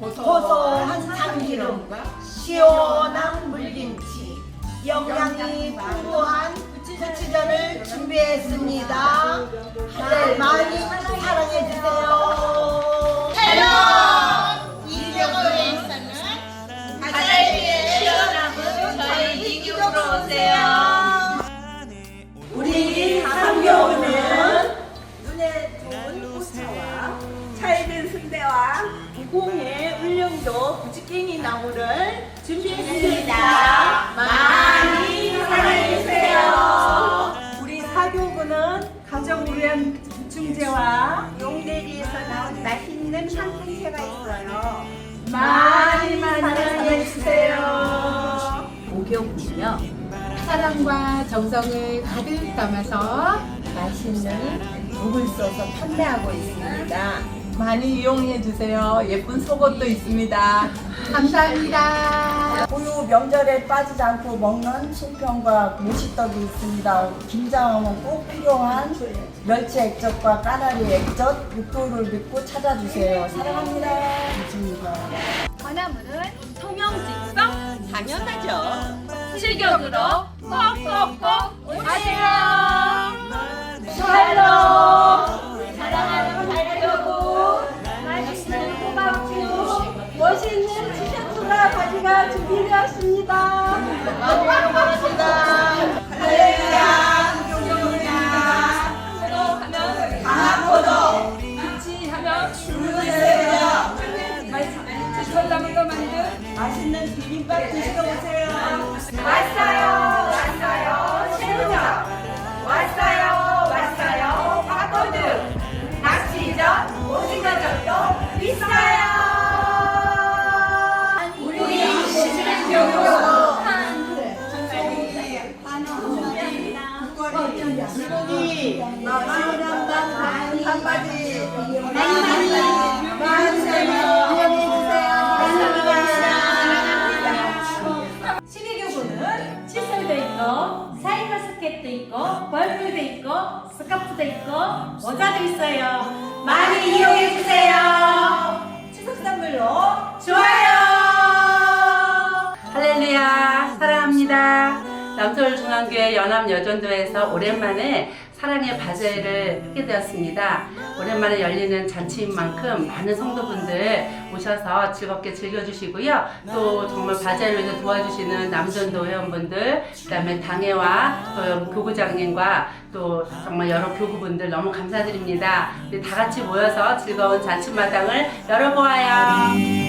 고소한 참기름과 시원한 물김치, 영양이 풍부한 부치전을 준비했습니다. 많이 공의 울릉도 부지깽이 나무를 준비했습니다. 많이 사랑해주세요. 우리 사교구는 위한 중재와 용대리에서 나온 맛있는 한통채가 있어요. 많이 많이 사랑해주세요. 오경군요. 사랑과 정성을 가득 담아서 맛있는 국을 써서 판매하고 있습니다. 많이 이용해 주세요. 예쁜 속옷도 있습니다. 감사합니다. 고유 명절에 빠지지 않고 먹는 송편과 모시떡이 있습니다. 김장하면 꼭 필요한 멸치 액젓과 까나리 액젓, 육도를 믿고 찾아주세요. 사랑합니다. 이진입니다. 관화문은 통영직성 당연하죠. 실격으로 꼭꼭꼭 오세요. 바지가 준비되었습니다. 감사합니다. 할렐루야. 교육입니다. 강화포도 김치 하면 주세요. 전담으로 만든 맛있는 비빔밥 드시러 오세요. 물고기, 많이 많이 많이 사랑해주세요. 시리교구는 칫솔도 있고 있고 벌프도 있고 스카프도 있고 모자도 있어요. 많이 이용해 주세요. 추석 선물로 남서울중앙교회 연합여전도에서 오랜만에 사랑의 바제를 하게 되었습니다. 오랜만에 열리는 잔치인 만큼 많은 성도분들 오셔서 즐겁게 즐겨주시고요. 또 정말 바제를 도와주시는 남전도 회원분들, 그 다음에 당회와 또 교구장님과 또 정말 여러 교구분들 너무 감사드립니다. 다 같이 모여서 즐거운 잔치마당을 열어보아요.